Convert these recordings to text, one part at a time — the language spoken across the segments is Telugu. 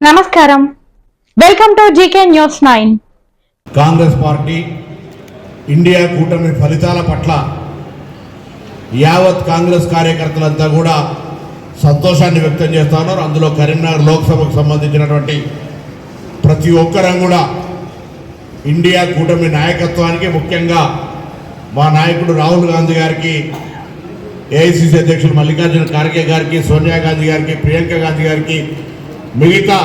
నమస్కారం. Welcome to GK news nine Congress party India కూటమి ఫలితాల పట్ల యావత్ కాంగ్రెస్ కార్యకర్తలంతా కూడా సంతోషాన్ని వ్యక్తం చేస్తున్నారు అందులో కరీంనగర్ లోక్సభకు సంబంధించినటువంటి ప్రతి ఒక్కరం కూడా ఇండియా కూటమి నాయకత్వానికి ముఖ్యంగా మా నాయకుడు రాహుల్ గాంధీ గారికి ఏఐసిసి అధ్యక్షులు మల్లికార్జున ఖార్గే గారికి సోనియా గాంధీ గారికి ప్రియాంక గాంధీ గారికి మిగతా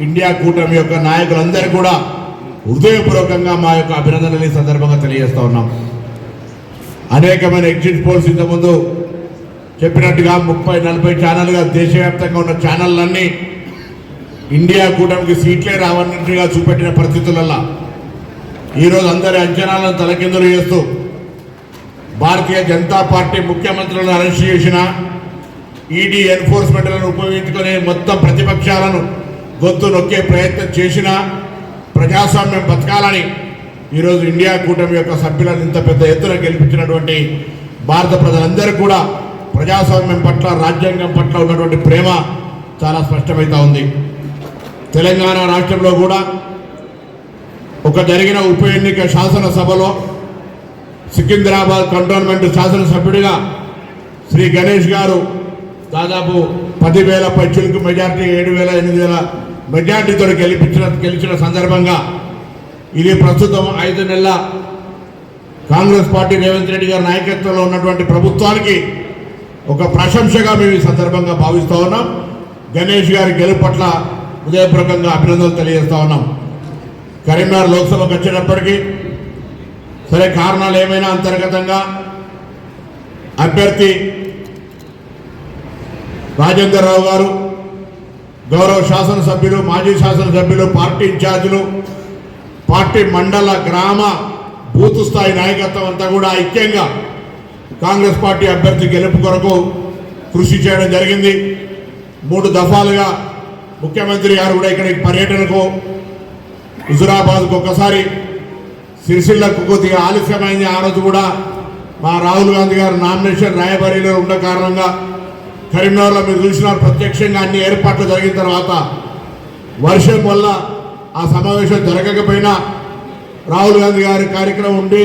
ఇండియా కూటమి యొక్క నాయకులందరూ కూడా హృదయపూర్వకంగా మా యొక్క అభినందనలు ఈ సందర్భంగా తెలియజేస్తూ ఉన్నాం. అనేకమైన ఎగ్జిట్ పోల్స్ ఇంతకుముందు చెప్పినట్టుగా ముప్పై నలభై ఛానల్గా దేశవ్యాప్తంగా ఉన్న ఛానళ్ళన్నీ ఇండియా కూటమికి సీట్లే రావన్నట్టుగా చూపెట్టిన పరిస్థితులలో ఈరోజు అందరి అంచనాలను తలకిందులు చేస్తూ భారతీయ జనతా పార్టీ ముఖ్యమంత్రులను అరెస్ట్ చేసిన ఈడీ ఎన్ఫోర్స్మెంట్లను ఉపయోగించుకునే మొత్తం ప్రతిపక్షాలను గొంతు నొక్కే ప్రయత్నం చేసిన ప్రజాస్వామ్యం బతకాలని ఈరోజు ఇండియా కూటమి యొక్క సభ్యులను ఇంత పెద్ద ఎత్తున గెలిపించినటువంటి భారత ప్రజలందరూ కూడా ప్రజాస్వామ్యం పట్ల రాజ్యాంగం పట్ల ఉన్నటువంటి ప్రేమ చాలా స్పష్టమవుతా ఉంది. తెలంగాణ రాష్ట్రంలో కూడా ఒక జరిగిన ఉప ఎన్నిక శాసనసభలో సికింద్రాబాద్ కంటోన్మెంట్ శాసనసభ్యుడిగా శ్రీ గణేష్ గారు దాదాపు పదివేల పైచులకు మెజార్టీ ఏడు వేల ఎనిమిది వేల మెజార్టీతో గెలిపించిన గెలిచిన సందర్భంగా ఇది ప్రస్తుతం ఐదు నెలల కాంగ్రెస్ పార్టీ రేవంత్ రెడ్డి గారి నాయకత్వంలో ఉన్నటువంటి ప్రభుత్వానికి ఒక ప్రశంసగా మేము ఈ సందర్భంగా భావిస్తూ ఉన్నాం. గణేష్ గారి గెలుపు పట్ల హృదయపూర్వకంగా అభినందనలు తెలియజేస్తూ ఉన్నాం. కరీంనగర్ లోక్సభకు వచ్చేటప్పటికీ సరే కారణాలు ఏమైనా అంతర్గతంగా? అభ్యర్థి రాజేందర్ రావు గారు గౌరవ శాసనసభ్యులు మాజీ శాసనసభ్యులు పార్టీ ఇన్ఛార్జీలు పార్టీ మండల గ్రామ బూత్ స్థాయి నాయకత్వం అంతా కూడా ఐక్యంగా కాంగ్రెస్ పార్టీ అభ్యర్థి గెలుపు కొరకు కృషి చేయడం జరిగింది. మూడు దఫాలుగా ముఖ్యమంత్రి గారు కూడా ఇక్కడ పర్యటనకు హుజురాబాద్కు ఒకసారి సిరిసిల్లకు కొద్దిగా ఆలస్యమైంది. ఆ రోజు కూడా మా రాహుల్ గాంధీ గారు నామినేషన్ రాయబరీలో ఉన్న కారణంగా కరీంనగర్లో మీరు చూసినారు ప్రత్యక్షంగా అన్ని ఏర్పాట్లు జరిగిన తర్వాత వర్షం వల్ల ఆ సమావేశం జరగకపోయినా రాహుల్ గాంధీ గారి కార్యక్రమం ఉండి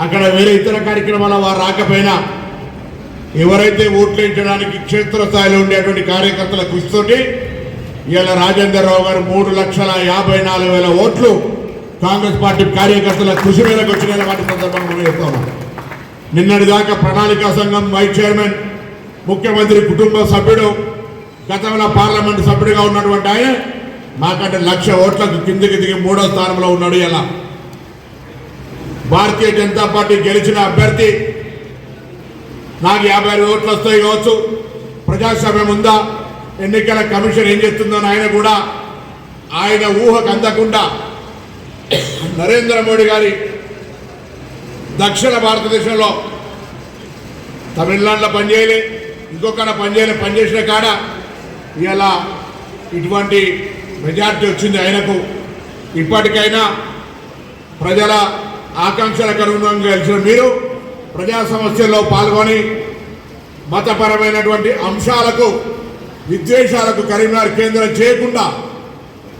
అక్కడ వేరే ఇతర కార్యక్రమాల వారు రాకపోయినా ఎవరైతే ఓట్లేయించడానికి క్షేత్రస్థాయిలో ఉండేటువంటి కార్యకర్తల కృషితోటి ఇవాళ రాజేందర్ రావు గారు మూడు లక్షల యాభై నాలుగు వేల ఓట్లు కాంగ్రెస్ పార్టీ కార్యకర్తల కృషి మీదకి వచ్చిన వాటి సందర్భంగా మనం నిన్నటి దాకా ప్రణాళికా సంఘం వైస్ చైర్మన్ ముఖ్యమంత్రి కుటుంబ సభ్యుడు గతంలో పార్లమెంట్ సభ్యుడిగా ఉన్నటువంటి ఆయన మాకంటే లక్ష ఓట్లకు కిందికి దిగి మూడో స్థానంలో ఉన్నాడు ఇలా. భారతీయ జనతా పార్టీ గెలిచిన అభ్యర్థి నాకు యాభై ఓట్లు వస్తాయి కావచ్చు. ప్రజాస్వామ్యం ఉందా? ఎన్నికల కమిషన్ ఏం చేస్తుందని ఆయన కూడా ఆయన ఊహకు అందకుండా. నరేంద్ర మోడీ గారి దక్షిణ భారతదేశంలో తమిళనాడులో పనిచేయలే. ఇంకొకడ పనిచేయలే పనిచేసిన కాడ ఇలా ఇటువంటి మెజార్టీ వచ్చింది ఆయనకు. ఇప్పటికైనా ప్రజల ఆకాంక్షలకు అనుగుణంగా గెలిచిన మీరు ప్రజా సమస్యల్లో పాల్గొని మతపరమైనటువంటి అంశాలకు విద్వేషాలకు కరీంనగర్ కేంద్రం చేయకుండా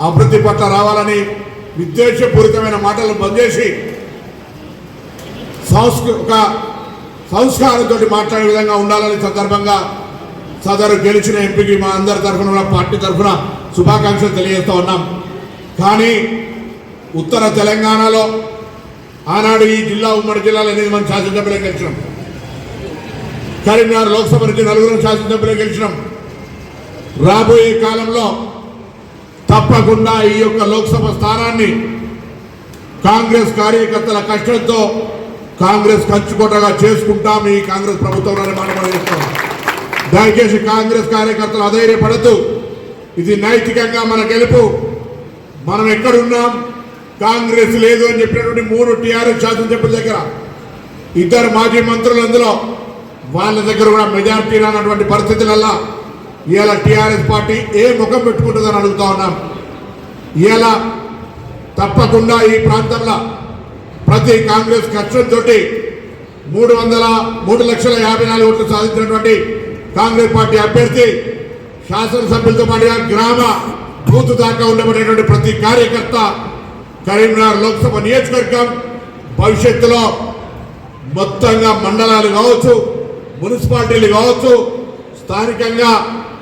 అభివృద్ధి పట్ల రావాలని విద్వేషపూరితమైన మాటలు బంద్ చేసి సంస్కృ ఒక సంస్కారంతో మాట్లాడే విధంగా ఉండాలని సందర్భంగా సదరు గెలిచిన ఎంపీకి మా అందరి తరఫున పార్టీ తరఫున శుభాకాంక్షలు తెలియజేస్తూ ఉన్నాం. కానీ ఉత్తర తెలంగాణలో ఆనాడు ఈ జిల్లా ఉమ్మడి జిల్లాలో ఎనిమిది మంది శాసనసభ్యులు గెలిచినాం. కరీంనగర్ లోక్సభ నుంచి నలుగురు శాసనసభ్యులు గెలిచినాం. రాబోయే కాలంలో తప్పకుండా ఈ యొక్క లోక్సభ స్థానాన్ని కాంగ్రెస్ కార్యకర్తల కష్టంతో కాంగ్రెస్ కంచుకోటగా చేసుకుంటాం ఈ కాంగ్రెస్ ప్రభుత్వంలోనే మనం మనం దయచేసి కాంగ్రెస్ కార్యకర్తలు అధైర్యపడద్దు. ఇది నైతికంగా మన గెలుపు. మనం ఎక్కడున్నాం? కాంగ్రెస్ లేదు అని చెప్పినటువంటి మూడు టీఆర్ఎస్ శాసనసభ్యుల దగ్గర. ఇద్దరు మాజీ మంత్రులు అందులో. వాళ్ళ దగ్గర కూడా మెజార్టీ రానటువంటి పరిస్థితులల్లా ఇవాళ టీఆర్ఎస్ పార్టీ ఏ ముఖం పెట్టుకుంటుందని అడుగుతా ఉన్నాం. ఇవాళ తప్పకుండా ఈ ప్రాంతంలో ప్రతి కాంగ్రెస్ కష్టంతో మూడు వందల మూడు లక్షల యాభై నాలుగు ఓట్లు సాధించినటువంటి కాంగ్రెస్ పార్టీ అభ్యర్థి శాసనసభ్యులతో పాటుగా గ్రామ బూత్ దాకా ఉండబడేటువంటి ప్రతి కార్యకర్త కరీంనగర్ లోక్సభ నియోజకవర్గం భవిష్యత్తులో మొత్తంగా మండలాలు కావచ్చు మున్సిపాలిటీలు కావచ్చు స్థానికంగా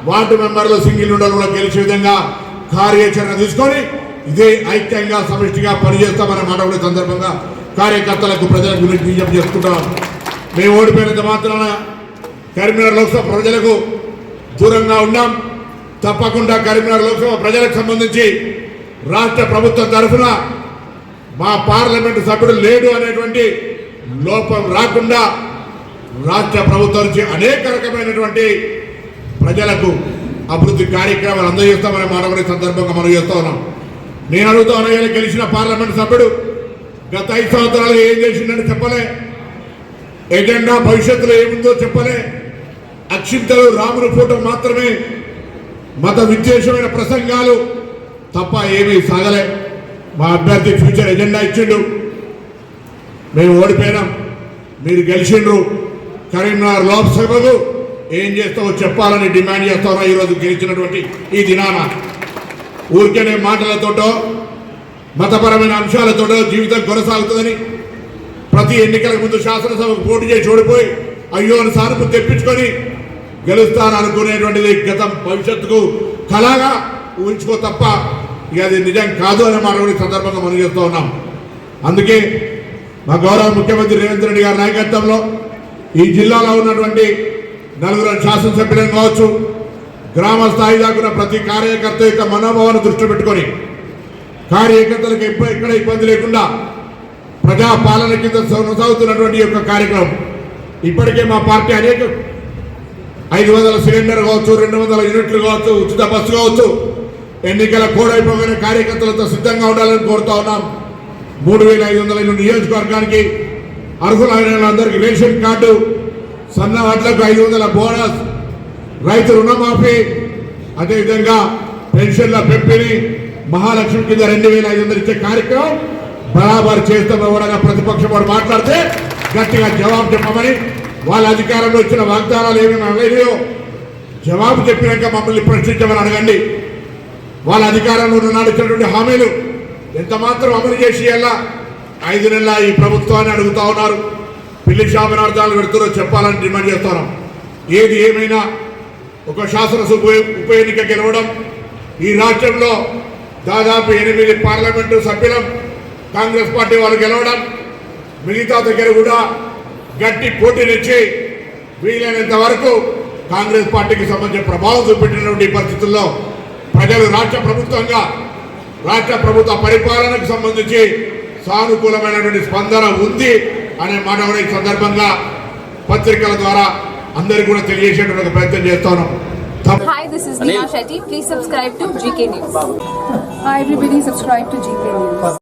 వార్డు మెంబర్లు సింగిల్ ఉండలు కూడా గెలిచే విధంగా కార్యాచరణ తీసుకొని ఇదే ఐక్యంగా సమిష్టిగా పనిచేస్తామనే మాట కూడా సందర్భంగా కార్యకర్తలకు ప్రజలకు గురించి విజ్ఞప్తి చేస్తున్నాం. మేము ఓడిపోయినంత మాత్రాన కరీంనగర్ లోక్సభ ప్రజలకు దూరంగా ఉన్నాం. తప్పకుండా కరీంనగర్ లోక్సభ ప్రజలకు సంబంధించి రాష్ట్ర ప్రభుత్వం తరఫున మా పార్లమెంటు సభ్యుడు లేడు అనేటువంటి లోపం రాకుండా రాష్ట్ర ప్రభుత్వం నుంచి అనేక రకమైనటువంటి ప్రజలకు అభివృద్ధి కార్యక్రమాలు అందజేస్తామనే మాట సందర్భంగా మనం చేస్తా ఉన్నాం. నేను అడుగుతా ఉన్నా గెలిచిన పార్లమెంట్ సభ్యుడు గత ఐదు సంవత్సరాలు ఏం చేసిండని చెప్పలే? ఎజెండా భవిష్యత్తులో ఏముందో చెప్పలే? అక్షింతలు రాముని ఫోటో మాత్రమే మత విద్వేషమైన ప్రసంగాలు తప్ప ఏమీ సాగలే. మా అభ్యర్థి ఫ్యూచర్ ఎజెండా ఇచ్చిండు. మేము ఓడిపోయినాం. మీరు గెలిచిండ్రు. కరీంనగర్ లోక్సభకు ఏం చేస్తావో చెప్పాలని డిమాండ్ చేస్తారో? ఈరోజు గెలిచినటువంటి ఈ దినాన. ఊరికేనే మాటలతోటో మతపరమైన అంశాలతో జీవితం కొనసాగుతుందని ప్రతి ఎన్నికల ముందు శాసనసభకు పోటీ చేసి ఓడిపోయి అయ్యో అని సానుపు తెప్పించుకొని గెలుస్తారనుకునేటువంటిది గతం భవిష్యత్తుకు కళగా ఊహించుకో తప్ప ఇక అది నిజం కాదు అనే మాట కూడా సందర్భంగా మనం చేస్తూ ఉన్నాం. అందుకే మా గౌరవ ముఖ్యమంత్రి రేవంత్ రెడ్డి గారి నాయకత్వంలో ఈ జిల్లాలో ఉన్నటువంటి నలుగురు శాసనసభ్యులను కావచ్చు గ్రామ స్థాయి దాకా ప్రతి కార్యకర్త యొక్క మనోభావాన్ని దృష్టి పెట్టుకొని కార్యకర్తలకు ఎక్కడ ఇబ్బంది లేకుండా ప్రజా పాలన కింద కొనసాగుతున్నటువంటి యొక్క కార్యక్రమం. ఇప్పటికే మా పార్టీ అనేక ఐదు వందల సిలిండర్ కావచ్చు రెండు వందల యూనిట్లు కావచ్చు ఉచిత బస్సు కావచ్చు ఎన్నికల కోడైపోయిన కార్యకర్తలతో సిద్ధంగా ఉండాలని కోరుతా ఉన్నాం. మూడు వేల ఐదు వందల ఇల్లు నియోజకవర్గానికి అర్హులైన వాళ్ళందరికీ రేషన్ కార్డు సన్న వడ్లకు ఐదు వందల బోనస్ రైతు రుణమాఫీ అదేవిధంగా పెన్షన్ల పెంపిణీ మహాలక్ష్మి కింద రెండు వేల ఐదు వందలు ఇచ్చే కార్యక్రమం బరాబర్ చేస్తామని కూడా ప్రతిపక్షం వాడు మాట్లాడితే గట్టిగా జవాబు చెప్పమని వాళ్ళ అధికారంలో ఇచ్చిన వాగ్దానాలు ఏమేమి అనలేదో జవాబు చెప్పినాక మమ్మల్ని ప్రశ్నించమని అడగండి. వాళ్ళ అధికారంలో ఉన్న ఇచ్చినటువంటి హామీలు ఎంత మాత్రం అమలు చేసి ఎలా? ఐదు నెలల ఈ ప్రభుత్వాన్ని అడుగుతా ఉన్నారు. పిల్లి శాపనార్థాలు పెడుతున్నారో చెప్పాలని డిమాండ్ చేస్తున్నాం ఏది ఏమైనా ఒక శాసనసభ ఉప ఎన్నిక గెలవడం ఈ రాష్ట్రంలో దాదాపు ఎనిమిది పార్లమెంటు సభ్యులం కాంగ్రెస్ పార్టీ వాళ్ళు గెలవడం మిగతా దగ్గర కూడా గట్టి పోటీనిచ్చి వీలైనంత వరకు కాంగ్రెస్ పార్టీకి సంబంధించిన ప్రభావం చూపెట్టినటువంటి పరిస్థితుల్లో ప్రజలు రాష్ట్ర ప్రభుత్వంగా రాష్ట్ర ప్రభుత్వ పరిపాలనకు సంబంధించి సానుకూలమైనటువంటి స్పందన ఉంది అనే మాట కూడా ఈ సందర్భంగా పత్రికల ద్వారా అందరికీ కూడా తెలియజేసేటువంటి ఒక ప్రయత్నం చేస్తాను Hi, this is Neha Shetty. Please subscribe to GK News. Hi everybody, subscribe to GK News.